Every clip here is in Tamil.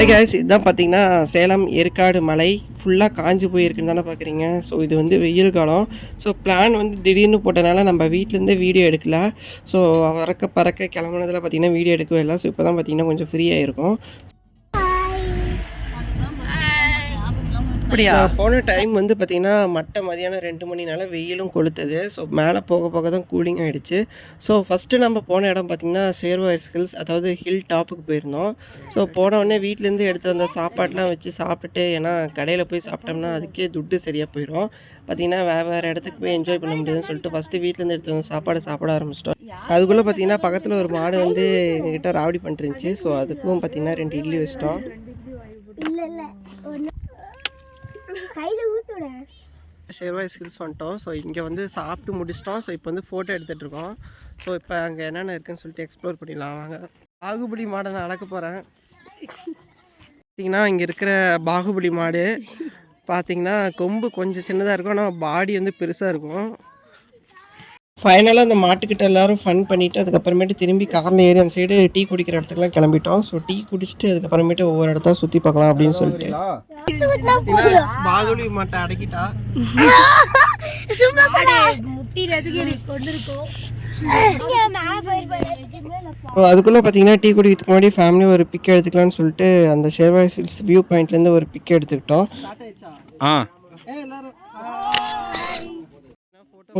ஹாய் கேஸ் இதுதான் பார்த்தீங்கன்னா சேலம் ஏற்காடு மலை. ஃபுல்லாக காஞ்சி போயிருக்குன்னு தானே பார்க்குறீங்க ஸோ இது வந்து வெயில் காலம். ஸோ பிளான் வந்து திடீர்னு போட்டனால நம்ம வீட்டிலேருந்தே வீடியோ எடுக்கல. ஸோ பறக்க பறக்க கிளம்புனதில் பார்த்தீங்கன்னா வீடியோ எடுக்கவே இல்லை. ஸோ இப்போ தான் பார்த்தீங்கன்னா கொஞ்சம் ஃப்ரீயாக இருக்கும் அப்படியா? போன டைம் வந்து பார்த்தீங்கன்னா மட்டை மதியானம் ரெண்டு மணினால வெயிலும் கொளுத்துது. ஸோ மேலே போக போக தான் கூலிங் ஆகிடுச்சு ஸோ ஃபஸ்ட்டு நம்ம போன இடம் பார்த்திங்கன்னா சேர்வாயர் ஹில்ஸ் அதாவது ஹில் டாப்புக்கு போயிருந்தோம். ஸோ போன உடனே வீட்டிலேருந்து எடுத்து வந்த சாப்பாடெலாம் வச்சு சாப்பிட்டுட்டு ஏன்னா கடையில் போய் சாப்பிட்டோம்னா அதுக்கே துட்டு சரியாக போயிடும் பார்த்தீங்கன்னா வேறு வேறு இடத்துக்கு போய் என்ஜாய் பண்ண முடியாதுன்னு சொல்லிட்டு ஃபஸ்ட்டு வீட்டிலேருந்து எடுத்து வந்த சாப்பாடு சாப்பிட ஆரம்பிச்சிட்டோம். அதுக்குள்ளே பார்த்தீங்கன்னா பக்கத்தில் ஒரு மாடு வந்து எங்ககிட்ட ராவடி பண்ணிருந்துச்சு ஸோ அதுக்கும் பார்த்தீங்கன்னா ரெண்டு இட்லி வச்சிட்டோம் இல்ல இல்ல ஒண்ணு கையில் ஊத்துட. ஷேர்வாய் ஸ்கில்ஸ் வந்துட்டோம். ஸோ இங்கே வந்து சாப்பிட்டு முடிச்சிட்டோம். ஸோ இப்போ வந்து ஃபோட்டோ எடுத்துகிட்டு இருக்கோம். ஸோ இப்போ அங்கே என்னென்ன இருக்குன்னு சொல்லிட்டு எக்ஸ்ப்ளோர் பண்ணிடலாம். வாங்க. பாகுபலி மாடை நான் அளக்க போகிறேன் பார்த்தீங்கன்னா இங்கே இருக்கிற பாகுபலி மாடு பார்த்திங்கன்னா கொம்பு கொஞ்சம் சின்னதாக இருக்கும். ஆனால் பாடி வந்து பெருசாக இருக்கும். ஃபைனலாக அந்த மாட்டுக்கிட்ட எல்லாரும் ஃபன் பண்ணிவிட்டு அதுக்கப்புறமேட்டு திரும்பி காரில் ஏறி அந்த சைடு டீ குடிக்கிற இடத்துக்குலாம் கிளம்பிட்டோம். ஸோ டீ குடிச்சிட்டு அதுக்கப்புறமேட்டு ஒவ்வொரு இடத்த சுற்றி பார்க்கலாம் அப்படின்னு சொல்லிட்டு. பாகுபலி மாட்டை அடக்கிட்டா? அதுக்குள்ளே பார்த்தீங்கன்னா டீ குடிக்கிறதுக்கு முன்னாடி ஃபேமிலி ஒரு பிக் எடுத்துக்கலாம்னு சொல்லிட்டு அந்த ஷேர்வாய் ஹில்ஸ் வியூ பாயிண்ட்லேருந்து ஒரு பிக் எடுத்துக்கிட்டோம். ஆ.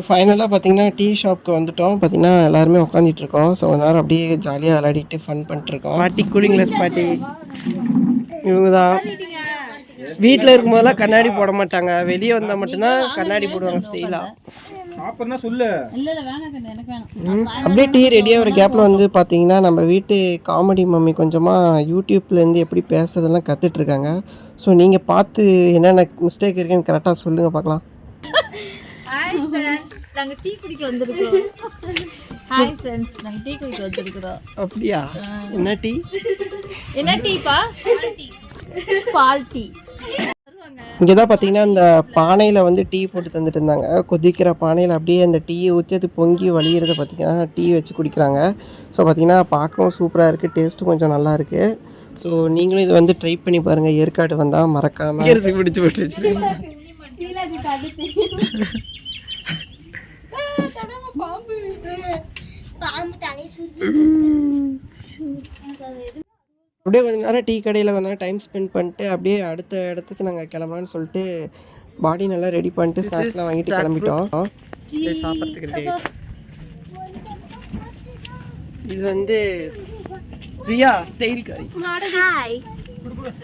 ஃபைனலாக பார்த்தீங்கன்னா டீ ஷாப்க்கு வந்துட்டோம். பார்த்தீங்கன்னா எல்லாருமே உட்காந்துட்டு இருக்கோம். ஸோ நேரம் அப்படியே ஜாலியாக விளையாடிட்டு ஃபன் பண்ணிட்டுருக்கோம் பாட்டி கூலிங் கிளாஸ் பாட்டி இவங்க தான் வீட்டில் இருக்கும்போதெல்லாம் கண்ணாடி போட மாட்டாங்க. வெளியே வந்தால் மட்டும்தான் கண்ணாடி போடுவாங்க சொல்லு. அப்படியே டீ ரெடியாக ஒரு கேப்பில் வந்து பார்த்தீங்கன்னா நம்ம வீட்டு காமெடி மம்மி கொஞ்சமாக யூடியூப்லேருந்து எப்படி பேசுறதெல்லாம் கற்றுட்ருக்காங்க ஸோ நீங்கள் பார்த்து என்னென்ன மிஸ்டேக் இருக்குன்னு கரெக்டாக சொல்லுங்கள் பார்க்கலாம். ஹாய் ஃப்ரெண்ட்ஸ் நாங்க டீ குடிக்க வந்திருக்கோம். ஹாய் ஃப்ரெண்ட்ஸ் நாங்க டீ குடிக்க வந்திருக்கிறோம். அப்படியா? என்ன டீ? என்ன டீப்பா? பால் டீ. இங்கே தான் பார்த்தீங்கன்னா இந்த பானையில் வந்து டீ போட்டு தந்துட்டு இருந்தாங்க. கொதிக்கிற பானையில் அப்படியே அந்த டீயை ஊற்றி அது பொங்கி வழியிறத பார்த்தீங்கன்னா டீ வச்சு குடிக்கிறாங்க. ஸோ பார்த்தீங்கன்னா பார்க்கவும் சூப்பராக இருக்குது டேஸ்ட்டும் கொஞ்சம் நல்லா இருக்குது ஸோ நீங்களும் இதை வந்து ட்ரை பண்ணி பாருங்கள் ஏற்காடு வந்தால் மறக்காமல் பிடிச்சி விட்டுருச்சு பாம்பு தலை சுத்தி. அப்படியே கொஞ்ச நேரம் டீ கடையில் கொஞ்ச நேரம் டைம் ஸ்பெண்ட் பண்ணிட்டு அப்படியே அடுத்த இடத்துக்கு நாங்கள் கிளம்பலான்னு சொல்லிட்டு பாடி நல்லா ரெடி பண்ணிட்டு ஸ்நாக்ஸ்லாம் வாங்கிட்டு கிளம்பிட்டோம். சாப்பிட்றதுக்கு இது வந்து Priya style curry hi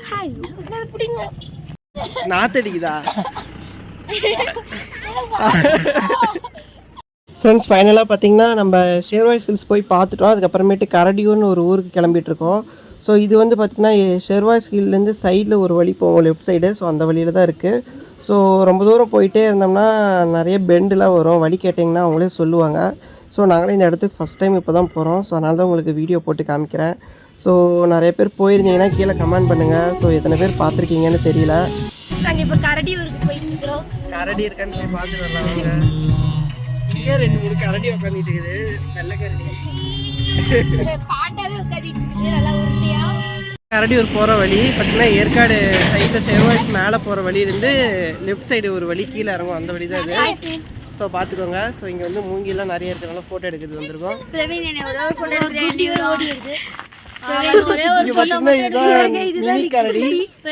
hi பிடிங்க நாத்தடிக்குதா? ஃப்ரெண்ட்ஸ் ஃபைனலாக பார்த்தீங்கன்னா நம்ம ஷேர்வாய் ஹில்ஸ் போய் பார்த்துட்டோம். அதுக்கப்புறமேட்டு கரடியூர்னு ஒரு ஊருக்கு கிளம்பிட்டு இருக்கோம். ஸோ இது வந்து பார்த்திங்கன்னா ஷெர்வாய்ஸ் ஹில்லேருந்து சைடில் ஒரு வழி போவோம் லெஃப்ட் சைடு ஸோ அந்த வழியில் தான் இருக்குது ஸோ ரொம்ப தூரம் போயிட்டே இருந்தோம்னா நிறைய பெண்டுலாம் வரும். வழி கேட்டிங்கன்னா அவங்களே சொல்லுவாங்க. ஸோ நாங்களே இந்த இடத்துக்கு ஃபஸ்ட் டைம் இப்போ தான் போகிறோம் ஸோ அதனால தான் உங்களுக்கு வீடியோ போட்டு காமிக்கிறேன். ஸோ நிறைய பேர் போயிருந்தீங்கன்னா கீழே கமெண்ட் பண்ணுங்கள் ஸோ எத்தனை பேர் பார்த்துருக்கீங்கன்னு தெரியல. நாங்க இப்ப கரடி ஊருக்கு போயிட்டு இருக்கிறோம். கரடி இருக்கான்னு போய் பார்த்து வரலாம் இங்கே ரெண்டு மூணு கரடி உட்காந்துட்டு இருக்குது. வெள்ளை கரடி பாட்டாவே உட்காந்துட்டு இருக்குது நல்லா உருண்டையா கரடியூர் போகிற வழி பார்த்தீங்கன்னா ஏற்காடு சைடில் ஷெர்வாய்ஸ் மேலே போகிற வழியிலேருந்து லெஃப்ட் சைடு ஒரு வழி கீழே இறங்கும் அந்த வழி தான் இது ஸோ பார்த்துக்கோங்க ஸோ இங்கே வந்து மூங்கிலாம் நிறைய இருக்கிறனால ஃபோட்டோ எடுக்கிறது வந்திருக்கோம். மினி கரடி.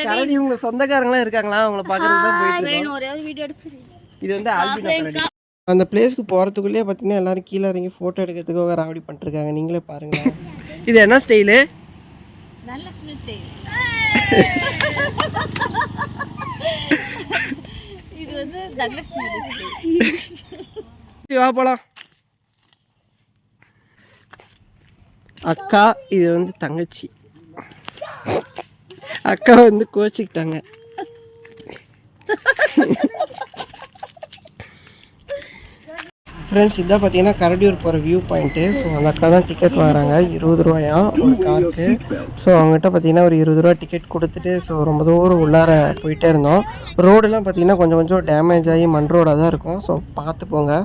கரடி உங்க சொந்தக்காரங்களாம் இருக்காங்களா? அவங்கள பார்க்கறது தான் போயிட்டு இருக்கோம். ஒரே ஒரு வீடியோ எடுத்து இது வந்து ஆல்பினோ கரடி. அந்த பிளேஸ்க்கு போகிறதுக்குள்ளேயே பார்த்தீங்கன்னா எல்லாரும் கீழே இறங்கி ஃபோட்டோ எடுக்கிறதுக்காக ராவடி பண்ணிட்டுருக்காங்க. நீங்களே பாருங்களேன். இது என்ன ஸ்டைலு நல்ல ஸ்டைல் இது வந்து தனலட்சுமி ஸ்டைல் வா போலாம். அக்கா இது வந்து தங்கச்சி. அக்கா வந்து கோச்சிக்கிட்டாங்க. ஃப்ரெண்ட்ஸ் இதான் பார்த்தீங்கன்னா கரடியூர் போகிற வியூ பாயிண்ட்டு ஸோ அந்த அக்கா தான் டிக்கெட் வாங்குறாங்க. இருபது ரூபாயாம் ஒரு காருக்கு ஸோ அவங்ககிட்ட பார்த்தீங்கன்னா ஒரு இருபது ரூபா டிக்கெட் கொடுத்துட்டு ஸோ ரொம்ப தூரம் உள்ளார போயிட்டே இருந்தோம். ரோடெல்லாம் பார்த்தீங்கன்னா கொஞ்சம் கொஞ்சம் டேமேஜ் ஆகி மண் ரோடாக தான் இருக்கும். ஸோ பார்த்து போங்க.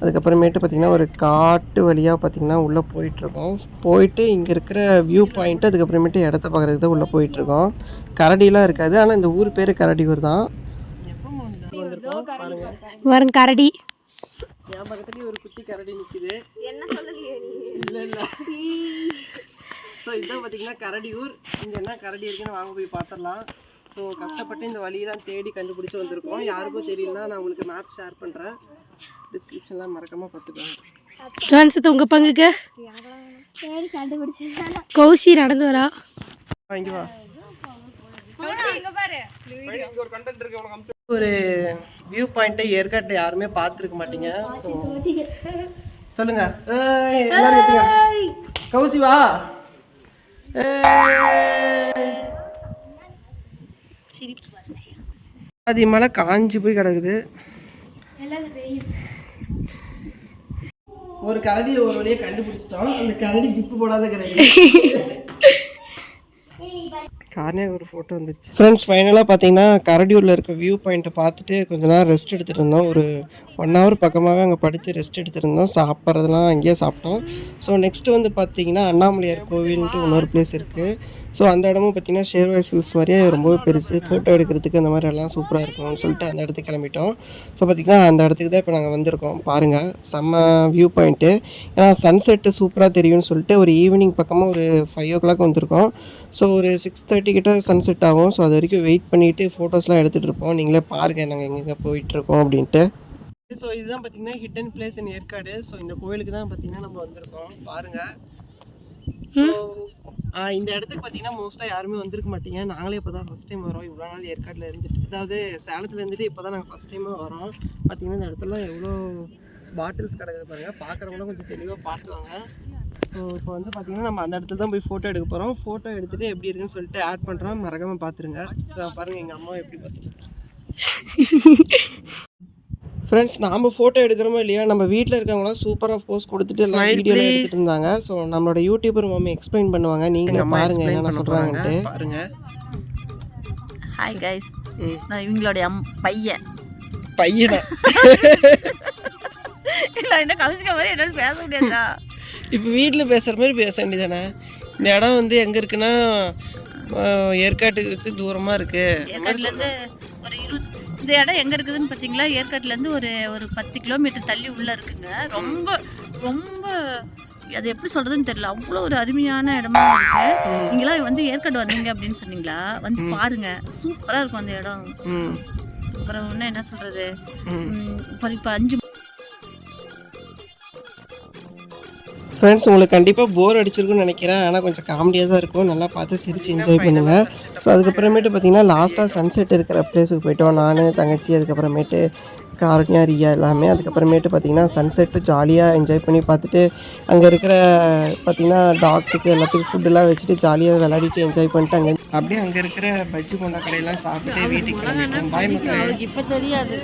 அதுக்கப்புறமேட்டு பார்த்திங்கன்னா ஒரு காட்டு வழியாக பார்த்திங்கன்னா உள்ளே போயிட்டுருக்கோம் போயிட்டு இங்கே இருக்கிற வியூ பாயிண்ட்டு அதுக்கப்புறமேட்டு இடத்த பார்க்குறதுக்கு தான் உள்ளே போயிட்டுருக்கோம் கரடிலாம் இருக்காது. ஆனால் இந்த ஊர் பேர் கரடியூர் தான். பாருங்க வரும் கரடி. என் பக்கத்துலேயே ஒரு குட்டி கரடி நிற்குது என்ன சொல்லலையே இல்லை இல்லை. ஸோ இதான் பார்த்தீங்கன்னா கரடியூர் இங்கே என்ன கரடி இருக்குன்னு வாங்க போய் பார்த்துடலாம் ஸோ கஷ்டப்பட்டு இந்த வழியெல்லாம் தேடி கண்டுபிடிச்சி வந்திருக்கோம். யாருக்கும் தெரியலனா நான் உங்களுக்கு மேப் ஷேர் பண்ணுறேன் டிஸ்கிரிப்ஷன்லாம் மறக்காமல் பார்த்துக்கோங்க டான்ஸ் உங்க பங்குக்கு? சரி கண்டுபிடிச்சேன் கௌசி நடந்து வரா. வாங்கி வா. ஒரு கண்டென்ட் இருக்கு உனக்கு அமுச்சு ஒரு வியூ பாயிண்ட்டை ஏற்காட்டை யாருமே பார்த்துருக்க மாட்டீங்க. ஸோ சொல்லுங்க. ஏய், எல்லாரும் எத்துங்க. கௌசி வா. ஏய். அது மலை காஞ்சி போய் கிடக்குது. ஒரு கரடி ஒரு வழியை கண்டுபிடிச்சிட்டோம். அந்த கரடி ஜிப்பு போடாத கரடி. காரணே ஒரு ஃபோட்டோ வந்துருச்சு ஃப்ரெண்ட்ஸ் ஃபைனலாக பார்த்தீங்கன்னா கரடியூரில் இருக்க வியூ பாயிண்ட்டை பார்த்துட்டு கொஞ்ச நேரம் ரெஸ்ட் எடுத்துகிட்டு இருந்தோம் ஒரு ஒன் ஹவர் பக்கமாகவே அங்கே படுத்து ரெஸ்ட் எடுத்துருந்தோம். சாப்பிட்றதெல்லாம் அங்கேயே சாப்பிட்டோம். ஸோ நெக்ஸ்ட்டு வந்து பார்த்தீங்கன்னா அண்ணாமலையார் கோவில்ன்ட்டு இன்னொரு பிளேஸ் இருக்குது ஸோ அந்த இடமும் பார்த்தீங்கன்னா ஷேர்வாய் ஹில்ஸ் மாதிரியே ரொம்பவே பெருசு. ஃபோட்டோ எடுக்கிறதுக்கு அந்த மாதிரி எல்லாம் சூப்பராக இருக்கும்னு சொல்லிட்டு அந்த இடத்துக்கு கிளம்பிட்டோம். ஸோ பார்த்திங்கன்னா அந்த இடத்துக்கு தான் இப்போ நாங்கள் வந்திருக்கோம். பாருங்கள் செம்ம வியூ பாயிண்ட்டு ஏன்னா சன்செட்டு சூப்பராக தெரியும்னு சொல்லிட்டு ஒரு ஈவினிங் பக்கமாக ஒரு ஃபைவ் ஓ கிளாக் வந்திருக்கோம். ஸோ ஒரு சிக்ஸ் தேர்ட்டி கிட்ட சன்செட் ஆகும். ஸோ அது வரைக்கும் வெயிட் பண்ணிவிட்டு ஃபோட்டோஸ்லாம் எடுத்துகிட்டு இருப்போம். நீங்களே பாருங்கள் நாங்கள் எங்கெங்கே போயிட்டுருக்கோம் அப்படின்ட்டு. ஸோ இதுதான் பார்த்திங்கன்னா hidden place in Yercaud. So இந்த கோயிலுக்கு தான் பார்த்திங்கன்னா நம்ம வந்திருக்கோம். பாருங்கள் இந்த இடத்துக்கு பார்த்தீங்கன்னா மோஸ்ட்டாக யாருமே வந்திருக்க மாட்டீங்க. நாங்களே இப்போ தான் ஃபஸ்ட் டைம் வரோம். இவ்வளோ நாள் ஏற்காட்டில் இருந்துட்டு அதாவது சேலத்தில் இருந்துட்டு இப்போ தான் நாங்கள் ஃபஸ்ட் டைமாக வரோம். பார்த்தீங்கன்னா இந்த இடத்துல எவ்வளோ பாட்டில்ஸ் கிடக்குது பாருங்கள் பார்க்குறவங்களும் கொஞ்சம் தெளிவாக பார்த்துவாங்க ஸோ இப்போ வந்து பார்த்தீங்கன்னா நம்ம அந்த இடத்துல தான் போய் ஃபோட்டோ எடுக்க போகிறோம் ஃபோட்டோ எடுத்துகிட்டு எப்படி இருக்குன்னு சொல்லிட்டு ஆட் பண்ணுறோம் மறக்காமல் பார்த்துருங்க ஸோ பாருங்கள் எங்கள் அம்மா எப்படி பார்த்துட்டு ஃப்ரெண்ட்ஸ் நாம் ஃபோட்டோ எடுக்கிறோமோ இல்லையா? நம்ம வீட்டில் இருக்கவங்களாம் சூப்பராக போஸ்ட் கொடுத்துட்டு எல்லாம் வீடியோலாம் எடுத்துகிட்டு இருந்தாங்க. ஸோ நம்மளோட யூடியூபர் மாமி எக்ஸ்பிளைன் பண்ணுவாங்க. நீங்கள் பாருங்க என்ன சொல்கிறாங்கன்ட்டு பாருங்க. ஹாய் கைஸ் நான் இவங்களுடைய அம் பையன். பையனா? இல்லை என்ன கவிசிக்க மாதிரி என்னால் பேச முடியாதுடா. இப்போ வீட்டில் பேசுகிற மாதிரி பேச வேண்டியதானே இந்த இடம் வந்து எங்கே இருக்குன்னா ஏற்காட்டுக்கு வச்சு தூரமாக இருக்குது இந்த இடம் எங்கே இருக்குதுன்னு பார்த்தீங்களா ஏற்காட்டுலேருந்து ஒரு ஒரு பத்து கிலோமீட்டர் தள்ளி உள்ளே இருக்குங்க. ரொம்ப ரொம்ப அது எப்படி சொல்கிறதுன்னு தெரியல. அவ்வளோ ஒரு அருமையான இடமா இருக்கு. நீங்களாம் வந்து ஏற்காடு வந்தீங்க அப்படின்னு சொன்னீங்களா? வந்து பாருங்க. சூப்பராக இருக்கும் அந்த இடம். அப்புறம் என்ன சொல்கிறது இப்போ அஞ்சு ஃப்ரெண்ட்ஸ் உங்களுக்கு கண்டிப்பாக போர் அடிச்சிருக்குன்னு நினைக்கிறேன். ஆனால் கொஞ்சம் காமெடியாக தான் இருக்கும். நல்லா பார்த்து சிரித்து என்ஜாய் பண்ணுங்கள் ஸோ அதுக்கப்புறமேட்டு பார்த்தீங்கன்னா லாஸ்ட்டாக சன்செட் இருக்கிற பிளேஸுக்கு போயிட்டோம். நான் தங்கச்சி அதுக்கப்புறமேட்டு காரண்யா ரியா எல்லாமே. அதுக்கப்புறமேட்டு பார்த்தீங்கன்னா சன்செட்டு ஜாலியாக என்ஜாய் பண்ணி பார்த்துட்டு அங்கே இருக்கிற பார்த்தீங்கன்னா டாக்ஸுக்கு எல்லாத்துக்கும் ஃபுட்டெல்லாம் வச்சுட்டு ஜாலியாக விளையாடிட்டு என்ஜாய் பண்ணிட்டு அங்கே அப்படியே அங்கே இருக்கிற பஜ்ஜி கொண்டா கடையெல்லாம் சாப்பிட்டு வீட்டுக்கு பாய் மக்களே. இப்போ தெரியாது.